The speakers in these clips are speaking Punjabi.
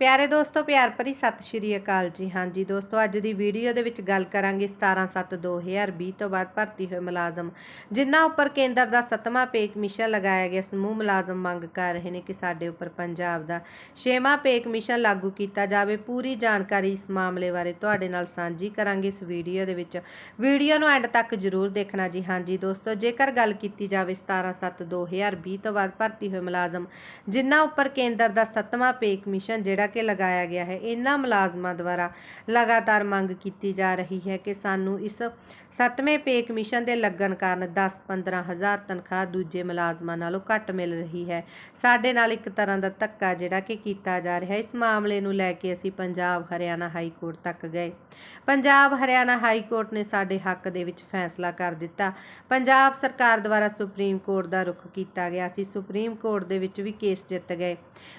ਪਿਆਰੇ ਦੋਸਤੋ, ਪਿਆਰ ਭਰੀ ਸਤਿ ਸ਼੍ਰੀ ਅਕਾਲ ਜੀ। ਹਾਂਜੀ ਦੋਸਤੋ, ਅੱਜ ਦੀ ਵੀਡੀਓ ਦੇ ਵਿੱਚ ਗੱਲ ਕਰਾਂਗੇ 17/7/2020 ਤੋਂ ਬਾਅਦ ਭਰਤੀ ਹੋਏ ਮੁਲਾਜ਼ਮ। ਜਿਨ੍ਹਾਂ ਉੱਪਰ ਕੇਂਦਰ ਦਾ ਸੱਤਵਾਂ ਪੇ ਕਮਿਸ਼ਨ ਲਗਾਇਆ ਗਿਆ ਸਮੂਹ ਮੁਲਾਜ਼ਮ ਮੰਗ ਕਰ ਰਹੇ ਨੇ ਕਿ ਸਾਡੇ ਉੱਪਰ ਪੰਜਾਬ ਦਾ ਛੇਵਾਂ ਪੇ ਕਮਿਸ਼ਨ ਲਾਗੂ ਕੀਤਾ ਜਾਵੇ। ਪੂਰੀ ਜਾਣਕਾਰੀ ਇਸ ਮਾਮਲੇ ਬਾਰੇ ਤੁਹਾਡੇ ਨਾਲ ਸਾਂਝੀ ਕਰਾਂਗੇ ਇਸ ਵੀਡੀਓ ਦੇ ਵਿੱਚ। ਵੀਡੀਓ ਨੂੰ ਐਂਡ ਤੱਕ ਜ਼ਰੂਰ ਦੇਖਣਾ ਜੀ। ਹਾਂਜੀ ਦੋਸਤੋ, ਜੇਕਰ ਗੱਲ ਕੀਤੀ ਜਾਵੇ 17/7/2020 ਤੋਂ ਬਾਅਦ ਭਰਤੀ ਹੋਏ ਮੁਲਾਜ਼ਮ, ਜਿਨ੍ਹਾਂ ਉੱਪਰ ਕੇਂਦਰ ਦਾ ਸੱਤਵਾਂ ਪੇ ਕਮਿਸ਼ਨ ਜਿਹੜਾ ਕਿ ਲਗਾਇਆ ਗਿਆ ਹੈ, ਇਹਨਾਂ ਮੁਲਾਜ਼ਮਾਂ ਦੁਆਰਾ ਲਗਾਤਾਰ ਮੰਗ ਕੀਤੀ ਜਾ ਰਹੀ ਹੈ ਕਿ ਸਾਨੂੰ ਇਸ ਸੱਤਵੇਂ ਪੇ ਕਮਿਸ਼ਨ ਦੇ ਲੱਗਣ ਕਾਰਨ 10-15 ਤਨਖਾਹ ਦੂਜੇ ਮੁਲਾਜ਼ਮਾਂ ਨਾਲੋਂ ਘੱਟ ਮਿਲ ਰਹੀ ਹੈ। ਸਾਡੇ ਨਾਲ ਇੱਕ ਤਰ੍ਹਾਂ ਦਾ ਧੱਕਾ ਜਿਹੜਾ ਕਿ ਕੀਤਾ ਜਾ ਰਿਹਾ ਹੈ। ਇਸ ਮਾਮਲੇ ਨੂੰ ਲੈ ਕੇ ਅਸੀਂ ਪੰਜਾਬ ਹਰਿਆਣਾ ਹਾਈ ਕੋਰਟ ਤੱਕ ਗਏ। ਪੰਜਾਬ ਹਰਿਆਣਾ ਹਾਈ ਕੋਰਟ ਨੇ ਸਾਡੇ ਹੱਕ ਦੇ ਵਿੱਚ ਫੈਸਲਾ ਕਰ ਦਿੱਤਾ। ਪੰਜਾਬ ਸਰਕਾਰ ਦੁਆਰਾ ਸੁਪਰੀਮ ਕੋਰਟ ਦਾ ਰੁਖ ਕੀਤਾ ਗਿਆ ਸੀ। ਸੁਪਰੀਮ ਕੋਰਟ ਦੇ ਵਿੱਚ ਵੀ ਕੇਸ ਜਿੱਤ ਗਏ।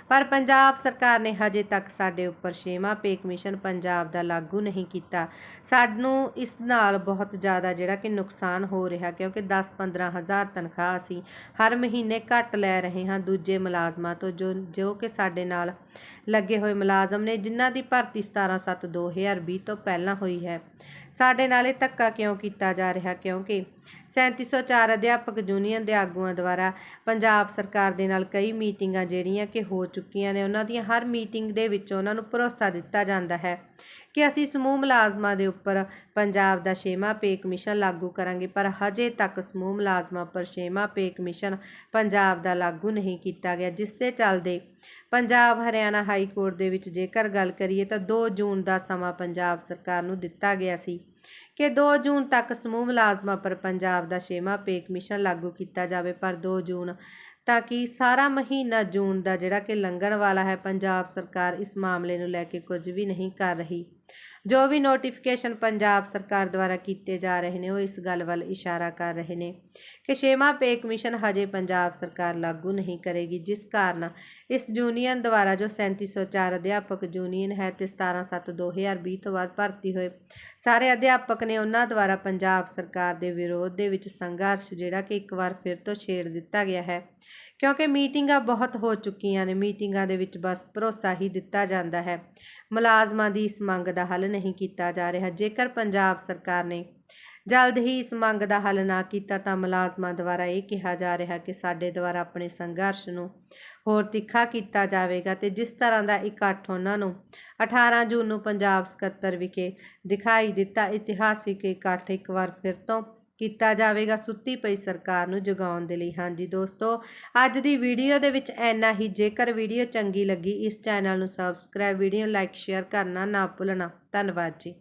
ਪਰ ਪੰਜਾਬ ਸਰਕਾਰ ਨੇ ਅਜੇ ਤੱਕ ਸਾਡੇ ਉੱਪਰ ਛੇਵਾਂ ਪੇ ਕਮਿਸ਼ਨ ਪੰਜਾਬ ਦਾ ਲਾਗੂ ਨਹੀਂ ਕੀਤਾ। ਸਾਨੂੰ ਇਸ ਨਾਲ ਬਹੁਤ ਜ਼ਿਆਦਾ ਜਿਹੜਾ ਕਿ ਨੁਕਸਾਨ ਹੋ ਰਿਹਾ ਕਿਉਂਕਿ 10-15 ਹਜ਼ਾਰ ਤਨਖਾਹ ਅਸੀਂ ਹਰ ਮਹੀਨੇ ਘੱਟ ਲੈ ਰਹੇ ਹਾਂ ਦੂਜੇ ਮੁਲਾਜ਼ਮਾਂ ਤੋਂ ਜੋ ਜੋ ਕਿ ਸਾਡੇ ਨਾਲ ਲੱਗੇ ਹੋਏ ਮੁਲਾਜ਼ਮ ਨੇ, ਜਿਨ੍ਹਾਂ ਦੀ ਭਰਤੀ 17/7/2020 ਤੋਂ ਪਹਿਲਾਂ ਹੋਈ ਹੈ। ਸਾਡੇ ਨਾਲ ਇਹ ਧੱਕਾ ਕਿਉਂ ਕੀਤਾ ਜਾ ਰਿਹਾ? ਕਿਉਂਕਿ 3704 ਅਧਿਆਪਕ ਯੂਨੀਅਨ ਦੇ ਆਗੂਆਂ ਦੁਆਰਾ ਪੰਜਾਬ ਸਰਕਾਰ ਦੇ ਨਾਲ ਕਈ ਮੀਟਿੰਗਾਂ ਜਿਹੜੀਆਂ ਕਿ ਹੋ ਚੁੱਕੀਆਂ ਨੇ, ਉਹਨਾਂ ਦੀਆਂ ਹਰ ਮੀਟਿੰਗ ਦੇ ਵਿੱਚ ਉਹਨਾਂ ਨੂੰ ਭਰੋਸਾ ਦਿੱਤਾ ਜਾਂਦਾ ਹੈ। ਕਿ ਅਸੀਂ ਸਮੂਹ ਮੁਲਾਜ਼ਮਾਂ ਦੇ ਉੱਪਰ ਪੰਜਾਬ ਦਾ ਛੇਵਾਂ ਪੇ ਕਮਿਸ਼ਨ ਲਾਗੂ ਕਰਾਂਗੇ, ਪਰ ਹਜੇ ਤੱਕ ਸਮੂਹ ਮੁਲਾਜ਼ਮਾਂ ਪਰ ਛੇਵਾਂ ਪੇ ਕਮਿਸ਼ਨ ਪੰਜਾਬ ਦਾ ਲਾਗੂ ਨਹੀਂ ਕੀਤਾ ਗਿਆ, ਜਿਸ ਦੇ ਚੱਲਦੇ ਪੰਜਾਬ ਹਰਿਆਣਾ ਹਾਈ ਕੋਰਟ ਦੇ ਵਿੱਚ ਜੇਕਰ ਗੱਲ ਕਰੀਏ ਤਾਂ 2 ਜੂਨ ਦਾ ਸਮਾਂ ਪੰਜਾਬ ਸਰਕਾਰ ਨੂੰ ਦਿੱਤਾ ਗਿਆ ਸੀ ਕਿ 2 ਜੂਨ ਤੱਕ ਸਮੂਹ ਮੁਲਾਜ਼ਮਾਂ ਪਰ ਪੰਜਾਬ ਦਾ ਛੇਵਾਂ ਪੇ ਕਮਿਸ਼ਨ ਲਾਗੂ ਕੀਤਾ ਜਾਵੇ, ਪਰ 2 ਜੂਨ ਤਾਂ ਕਿ ਸਾਰਾ ਮਹੀਨਾ ਜੂਨ ਦਾ ਜਿਹੜਾ ਕਿ ਲੰਘਣ ਵਾਲਾ ਹੈ, ਪੰਜਾਬ ਸਰਕਾਰ ਇਸ ਮਾਮਲੇ ਨੂੰ ਲੈ ਕੇ ਕੁਝ ਵੀ ਨਹੀਂ ਕਰ ਰਹੀ। ਜੋ ਵੀ ਨੋਟੀਫਿਕੇਸ਼ਨ ਪੰਜਾਬ ਸਰਕਾਰ ਦੁਆਰਾ ਕੀਤੇ ਜਾ ਰਹੇ ਨੇ, ਉਹ ਇਸ ਗੱਲ ਵੱਲ ਇਸ਼ਾਰਾ ਕਰ ਰਹੇ ਨੇ ਕਿ ਛੇਵਾਂ ਪੇ ਕਮਿਸ਼ਨ ਹਜੇ ਪੰਜਾਬ ਸਰਕਾਰ ਲਾਗੂ ਨਹੀਂ ਕਰੇਗੀ, ਜਿਸ ਕਾਰਨ ਇਸ ਯੂਨੀਅਨ ਦੁਆਰਾ ਜੋ 3704 ਅਧਿਆਪਕ ਯੂਨੀਅਨ ਹੈ ਤੇ 17/7/2020 ਤੋਂ ਬਾਅਦ ਭਰਤੀ ਹੋਏ, ਸਾਰੇ ਅਧਿਆਪਕ ਨੇ ਉਹਨਾਂ ਦੁਆਰਾ ਪੰਜਾਬ ਸਰਕਾਰ ਦੇ ਵਿਰੋਧ ਦੇ ਵਿੱਚ ਸੰਘਰਸ਼ ਜਿਹੜਾ ਕਿ ਇੱਕ ਵਾਰ ਫਿਰ ਤੋਂ ਛੇੜ ਦਿੱਤਾ ਗਿਆ ਹੈ। ਕਿਉਂਕਿ ਮੀਟਿੰਗਾਂ ਬਹੁਤ ਹੋ ਚੁੱਕੀਆਂ ਨੇ, ਮੀਟਿੰਗਾਂ ਦੇ ਵਿੱਚ ਬਸ ਭਰੋਸਾ ਹੀ ਦਿੱਤਾ ਜਾਂਦਾ ਹੈ। ਮੁਲਾਜ਼ਮਾਂ ਦੀ ਇਸ ਮੰਗ ਦਾ ਹੱਲ ਨਹੀਂ ਕੀਤਾ ਜਾ ਰਿਹਾ। ਜੇਕਰ ਪੰਜਾਬ ਸਰਕਾਰ ਨੇ ਜਲਦ ਹੀ ਇਸ ਮੰਗ ਦਾ ਹੱਲ ਨਾ ਕੀਤਾ ਤਾਂ ਮੁਲਾਜ਼ਮਾਂ ਦੁਆਰਾ ਇਹ ਕਿਹਾ ਜਾ ਰਿਹਾ ਕਿ ਸਾਡੇ ਦੁਆਰਾ ਆਪਣੇ ਸੰਘਰਸ਼ ਨੂੰ ਹੋਰ ਤਿੱਖਾ ਕੀਤਾ ਜਾਵੇਗਾ ਤੇ ਜਿਸ ਤਰ੍ਹਾਂ ਦਾ ਇਕੱਠ ਉਹਨਾਂ ਨੂੰ 18 ਜੂਨ ਨੂੰ ਪੰਜਾਬ ਸਕੱਤਰ ਵਿਖੇ ਦਿਖਾਈ ਦਿੱਤਾ, ਇਤਿਹਾਸਿਕ ਇਕੱਠ ਇੱਕ ਵਾਰ ਫਿਰ ਤੋਂ ਕੀਤਾ ਜਾਵੇਗਾ ਸੁੱਤੀ ਪਈ ਸਰਕਾਰ ਨੂੰ ਜਗਾਉਣ ਦੇ ਲਈ। ਹਾਂਜੀ ਦੋਸਤੋ, ਅੱਜ ਦੀ ਵੀਡੀਓ ਦੇ ਵਿੱਚ ਐਨਾ ਹੀ। ਜੇਕਰ ਵੀਡੀਓ ਚੰਗੀ ਲੱਗੀ, ਇਸ ਚੈਨਲ ਨੂੰ ਸਬਸਕ੍ਰਾਈਬ ਵੀਡੀਓ ਲਾਈਕ ਸ਼ੇਅਰ ਕਰਨਾ ਨਾ ਭੁੱਲਣਾ। ਧੰਨਵਾਦ ਜੀ।